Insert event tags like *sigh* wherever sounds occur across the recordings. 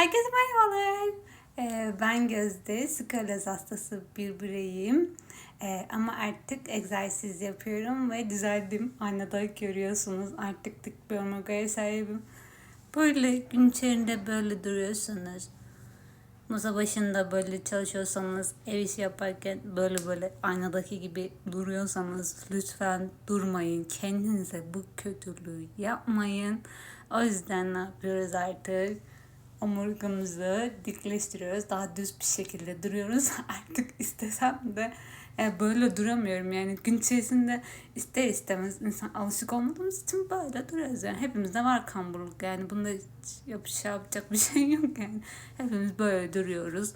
Herkese merhabalar. Ee, ben Gözde, skoloz hastası bir bireyim. Ee, ama artık egzersiz yapıyorum ve düzeldim. Aynada görüyorsunuz artık dik bir omurgaya sahibim. Böyle gün içerisinde böyle duruyorsunuz. Masa başında böyle çalışıyorsanız, ev işi yaparken böyle böyle aynadaki gibi duruyorsanız lütfen durmayın. Kendinize bu kötülüğü yapmayın. O yüzden ne yapıyoruz artık? Omurgamızı dikleştiriyoruz. Daha düz bir şekilde duruyoruz. *laughs* Artık istesem de e, böyle duramıyorum. Yani gün içerisinde ister istemez insan alışık olmadığımız için böyle duruyoruz. Yani hepimizde var kamburluk. Yani bunda hiç yapış yapacak bir şey *laughs* yok yani. Hepimiz böyle duruyoruz.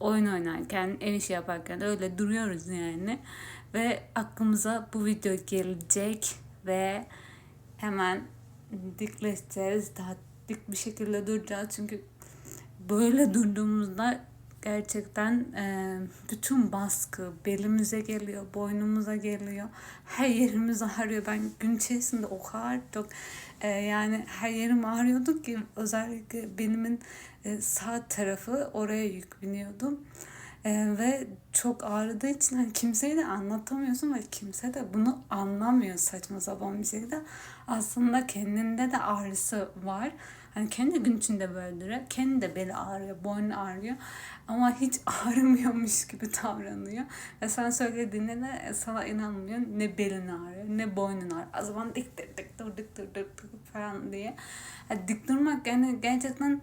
Oyun oynarken, ev işi yaparken öyle duruyoruz yani. Ve aklımıza bu video gelecek ve hemen dikleşeceğiz. Daha dik bir şekilde duracağız. Çünkü böyle durduğumuzda gerçekten e, bütün baskı belimize geliyor, boynumuza geliyor. Her yerimiz ağrıyor. Ben gün içerisinde o kadar çok e, yani her yerim ağrıyordu ki özellikle benimin e, sağ tarafı oraya yük biniyordum. Ee, ve çok ağrıdığı için hani kimseye de anlatamıyorsun ve kimse de bunu anlamıyor saçma sapan bir şekilde. Aslında kendinde de ağrısı var. Hani kendi gün içinde böyle duruyor. Kendi de beli ağrıyor, boynu ağrıyor. Ama hiç *laughs* ağrımıyormuş gibi davranıyor. Ve sen söylediğinde de sana inanmıyor. Ne belin ağrıyor, ne boynun ağrıyor. O zaman dik dik dik dur dik dur dik dur falan diye. Yani dik durmak yani gerçekten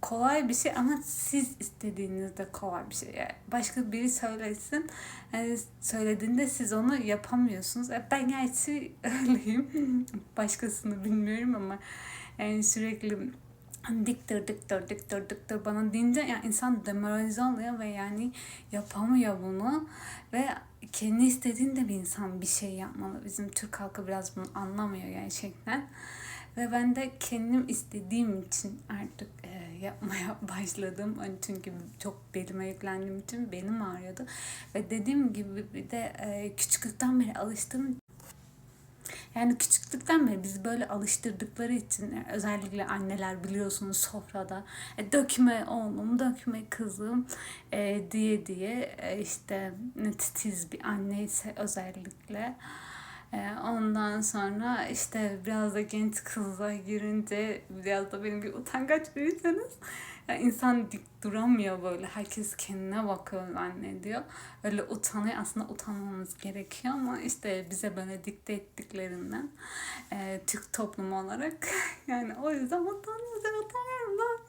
kolay bir şey ama siz istediğinizde kolay bir şey. Yani başka biri söylesin, yani söylediğinde siz onu yapamıyorsunuz. E, ben gerçi *laughs* öyleyim. Başkasını bilmiyorum ama yani sürekli dik dur dik dur dik dur dik dur bana deyince yani insan demoralize oluyor ve yani yapamıyor bunu ve kendi istediğinde bir insan bir şey yapmalı. Bizim Türk halkı biraz bunu anlamıyor gerçekten. Ve ben de kendim istediğim için artık e, yapmaya *laughs* başladım. Hani çünkü çok belime yüklendiğim için benim ağrıyordu. Ve dediğim gibi bir de e, küçüklükten beri alıştığım yani küçüklükten beri bizi böyle alıştırdıkları için e, özellikle anneler biliyorsunuz sofrada e, dökme oğlum, dökme kızım e, diye diye e, işte titiz bir anneyse özellikle. e, ondan sonra işte biraz da genç kızla girince biraz da benim bir utangaç biriyseniz ya insan dik duramıyor böyle. Herkes kendine bakıyor zannediyor. Öyle utanıyor. Aslında utanmamız gerekiyor ama işte bize böyle dikte ettiklerinden e, Türk toplumu olarak *laughs* yani o yüzden utanıyoruz. Utanıyorum. Ne yapayım?